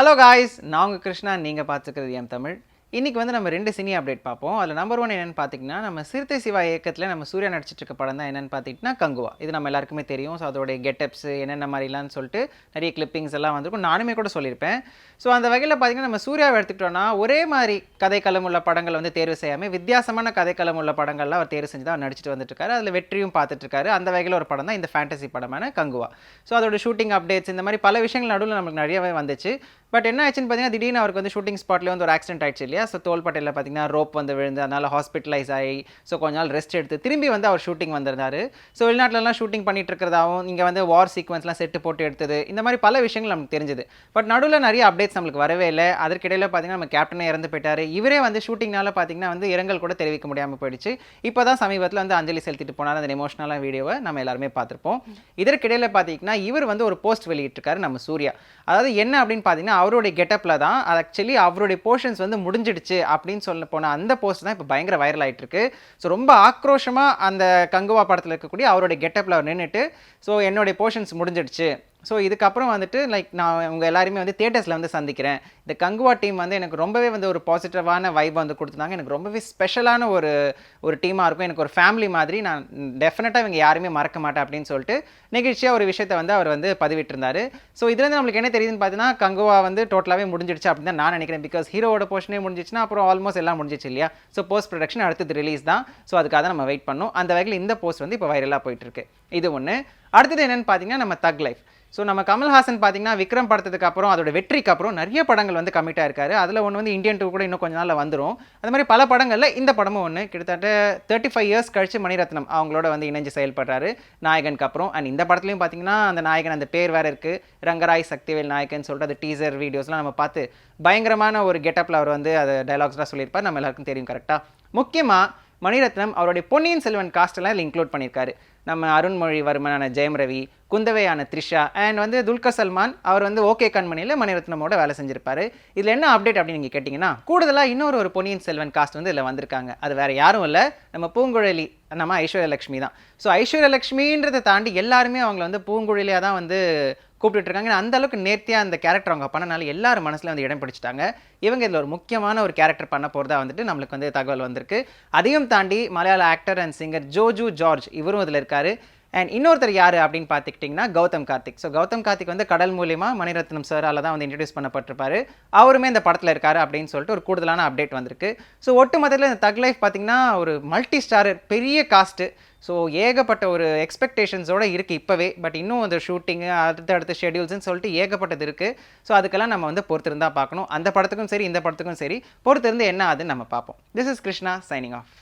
Hello guys நான் உங்கள் கிருஷ்ணா. நீங்கள் பார்த்துக்கிறது என் தமிழ். இன்றைக்கி வந்து நம்ம ரெண்டு சினி அப்டேட் பார்ப்போம். அதில் நம்பர் ஒன் என்னென்னு பார்த்தீங்கன்னா நம்ம சிறுத்தை சிவா இயக்கத்தில் நம்ம சூர்யா நடிச்சிட்டு இருக்க படம் தான் என்னென்னு பார்த்தீங்கன்னா கங்குவா. இது நம்ம எல்லாருக்குமே தெரியும். ஸோ அதோடைய கெட்டப்ஸ் என்னென்ன மாதிரிலாம்னு சொல்லிட்டு நிறைய கிளிப்பிங்ஸ் எல்லாம் வந்திருக்கும். நானுமே கூட சொல்லியிருப்பேன். ஸோ அந்த வகையில் பார்த்தீங்கன்னா நம்ம சூர்யாவை எடுத்துக்கிட்டோன்னா ஒரே மாதிரி கதைக்களம் உள்ள படங்கள் வந்து தேர்வு செய்யாமல் வித்தியாசமான கதைக்களம் உள்ள படங்கள்லாம் அவர் தேர்வு செஞ்சு தான் நடிச்சிட்டு வந்துட்டுருக்காரு. அதில் வெற்றியும் பார்த்துட்ருக்காரு அந்த வகையில் ஒரு படம் தான் இந்த ஃபேண்டசி படமான கங்குவா. ஸோ அதோட ஷூட்டிங் அப்டேட்ஸ் இந்த மாதிரி பல விஷயங்கள் நடுவில் நமக்கு நிறையவே வந்துச்சு. பட் என்ன ஆச்சுன்னு பார்த்தீங்கன்னா திடீர்னு அவருக்கு வந்து ஷூட்டிங் ஸ்பாட்லேயே வந்து ஒரு ஆக்சிடென்ட் ஆயிடுச்சு இல்லையா? ஸோ தோள்பட்டையில் பார்த்தீங்கன்னா ரோப் வந்து விழுந்து அதனால் ஹாஸ்பிட்டலைஸ் ஆகி ஸோ கொஞ்ச நாள் ரெஸ்ட் எடுத்து திரும்பி வந்து அவர் ஷூட்டிங் வந்திருந்தார். ஸோ வெளிநாட்டிலலாம் ஷூட்டிங் பண்ணிட்டு இருக்கிறதாவும் இங்கே வந்து வார் சீக்வன்ஸ்லாம் செட்டு போட்டு எடுத்தது இந்த மாதிரி பல விஷயங்கள் நமக்கு தெரிஞ்சது. பட் நடுவில் நிறைய அப்டேட்ஸ் நம்மளுக்கு வரவே இல்லை. அதற்கிடையில் பார்த்தீங்கன்னா நம்ம கேப்டனே இறந்து போயிட்டார். இவரே வந்து ஷூட்டிங்னால பார்த்தீங்கன்னா வந்து இரங்கல் கூட தெரிவிக்க முடியாமல் போயிடுச்சு. இப்போ தான் சமீபத்தில் வந்து அஞ்சலி செலுத்திட்டு போனார். அந்த எமோஷனலான வீடியோவை நம்ம எல்லாருமே பார்த்துருப்போம். இதற்கிடையில் பார்த்தீங்கன்னா இவர் வந்து ஒரு போஸ்ட் வெளியிட்டிருக்காரு நம்ம சூர்யா. அதாவது என்ன அப்படின்னு பார்த்தீங்கன்னா அவருடைய கெட்டப்பில் தான் ஆக்சுவலி அவருடைய போர்ஷன்ஸ் வந்து முடிஞ்சிடுச்சு அப்படின்னு சொல்ல போன அந்த போஸ்ட் தான் இப்போ பயங்கர வைரல் ஆயிட்டு இருக்கு ஸோ ரொம்ப ஆக்ரோஷமாக அந்த கங்குவா படத்தில் இருக்கக்கூடிய அவருடைய கெட்டப்பில் அவர் நின்றுட்டு ஸோ என்னுடைய போர்ஷன்ஸ் முடிஞ்சிடுச்சு. ஸோ இதுக்கப்புறம் வந்துட்டு லைக் நான் உங்கள் எல்லாருமே வந்து தேட்டர்ஸில் வந்து சந்திக்கிறேன். இந்த கங்குவா டீம் வந்து எனக்கு ரொம்பவே வந்து ஒரு பாசிட்டிவான வைப் வந்து கொடுத்துருந்தாங்க. எனக்கு ரொம்பவே ஸ்பெஷலான ஒரு ஒரு டீமாக இருக்கும். எனக்கு ஒரு ஃபேமிலி மாதிரி. நான் டெஃபினட்டாக இவங்க யாருமே மறக்க மாட்டேன் அப்படின்னு சொல்லிட்டு நெகிழ்ச்சியாக ஒரு விஷயத்தை வந்து அவர் வந்து பதிவிட்டிருந்தார். ஸோ இதுலேருந்து நம்மளுக்கு என்ன தெரியுதுன்னு பார்த்தீங்கன்னா கங்குவா வந்து டோட்டலாகவே முடிஞ்சிடுச்சு அப்படின்னு தான் நான் நினைக்கிறேன். பிகாஸ் ஹீரோவோட போர்ஷனே முடிஞ்சிச்சுன்னா அப்புறம் ஆல்மோஸ்ட் எல்லாம் முடிஞ்சிச்சு இல்லையா? ஸோ போஸ்ட் ப்ரொடக்ஷன் அடுத்தது ரிலீஸ் தான். ஸோ அதுக்காக தான் நம்ம வெயிட் பண்ணோம். அந்த வகையில் இந்த போஸ்ட் வந்து இப்போ வைரலாக போயிட்டுருக்கு இது ஒன்று அடுத்தது என்னென்னு பார்த்தீங்கன்னா நம்ம தக் லைஃப் ஸோ நம்ம கமல்ஹாசன் பார்த்தீங்கன்னா விக்ரம் படத்துக்கு அப்புறம் அதோட வெற்றிக்கு அப்புறம் நிறைய படங்கள் வந்து கமிட்டாக இருக்காரு அதில் ஒன்று வந்து இந்தியன் டூ கூட இன்னும் கொஞ்ச நாளில் வந்துடும் அது மாதிரி பல படங்களில் இந்த படமும் ஒன்று கிட்டத்தட்ட தேர்ட்டி ஃபைவ் இயர்ஸ் கழிச்சு மணிரத்னம் அவங்களோட வந்து இணைஞ்சு செயல்படுறாரு. நாயகனுக்கு அப்புறம். அண்ட் இந்த படத்துலையும் பார்த்தீங்கன்னா அந்த நாயகன் அந்த பேர் வேறு இருக்குது ரங்கராய் சக்திவேல் நாயகன் சொல்லிட்டு அந்த டீசர் வீடியோஸ்லாம் நம்ம பார்த்து பயங்கரமான ஒரு கெட்டப்பில் அவர் வந்து அதை டைலாக்ஸ்லாம் சொல்லியிருப்பார். நம்ம எல்லாருக்கும் தெரியும் கரெக்டாக முக்கியமாக மணிரத்னம் அவருடைய பொன்னியின் செல்வன் காஸ்டெல்லாம் இதில் இன்க்ளூட் பண்ணியிருக்காரு. நம்ம அருண்மொழிவர்மனான ஜெயம் ரவி குந்தவையான த்ரிஷா அண்ட் வந்து துல்கர் சல்மான் அவர் வந்து ஓகே கண்மணியில் மணிரத்னமோட வேலை செஞ்சிருப்பாரு. இதில் என்ன அப்டேட் அப்படின்னு நீங்கள் கேட்டிங்கன்னா கூடுதலாக இன்னொரு ஒரு பொன்னியின் செல்வன் காஸ்ட் வந்து இதில் வந்திருக்காங்க. அது வேறு யாரும் இல்லை. நம்ம பூங்குழலி நம்ம ஐஸ்வர்யலக்ஷ்மி தான். ஸோ ஐஸ்வர்யலக்ஷ்மின்றதை தாண்டி எல்லாருமே அவங்கள வந்து பூங்குழலியாக தான் வந்து கூப்பிட்டு இருக்காங்க அந்த அளவுக்கு நேர்த்தியாக அந்த கேரக்டர் அவங்க பண்ணனால எல்லாரும் மனசில் வந்து இடம் பிடிச்சிட்டாங்க. இவங்க இதில் ஒரு முக்கியமான ஒரு கேரக்டர் பண்ண போகிறதா வந்துட்டு நம்மளுக்கு வந்து தகவல் வந்திருக்கு. அதையும் தாண்டி மலையாள actor and singer Joju George இவரும் இதில் இருக்கார். அண்ட் இன்னொருத்தர் யார் அப்படின்னு பார்த்துக்கிட்டிங்கன்னா கௌதம் கார்த்திக். ஸோ கௌதம் கார்த்திக் வந்து கடல் மூலிமா மணிரத்னம் சாரால் தான் வந்து இன்ட்ரடியூஸ் பண்ணப்பட்டிருப்பாரு. அவருமே இந்த படத்தில் இருக்கார் அப்படின்னு சொல்லிட்டு ஒரு கூடுதலான அப்டேட் வந்திருக்கு. ஸோ ஒட்டு மொத்தத்தில் இந்த தக் லைஃப் பார்த்திங்கன்னா ஒரு மல்டி ஸ்டாரர் பெரிய காஸ்ட்டு ஸோ ஏகப்பட்ட ஒரு எக்ஸ்பெக்டேஷன்ஸோட இருக்குது இப்போவே. பட் இன்னும் அந்த ஷூட்டிங்கு அடுத்த அடுத்த ஷெடியூல்ஸ்னு சொல்லிட்டு ஏகப்பட்டது இருக்குது ஸோ அதுக்கெல்லாம் நம்ம வந்து பொறுத்திருந்தா பார்க்கணும். அந்த படத்துக்கும் சரி இந்த படத்துக்கும் சரி பொறுத்திருந்து என்ன ஆகுதுன்னு நம்ம பார்ப்போம். This is Krishna signing off